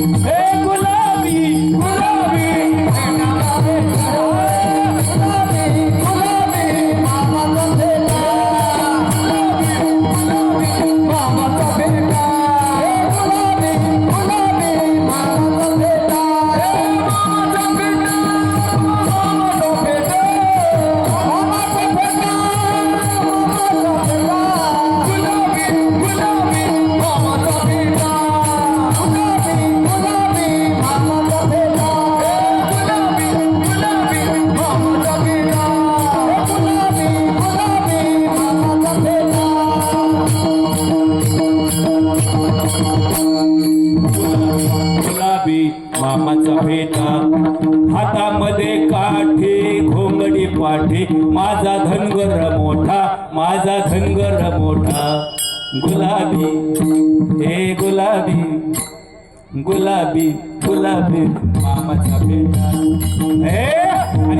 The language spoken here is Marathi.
हे गुलाबी मामाचा फेटा. हातामध्ये काठी घोंगडी पाठी. माझा धनगर मोठा माझा धनगर मोठा. गुलाबी हे गुलाबी गुलाबी गुलाबी मामाचा फेटा. हे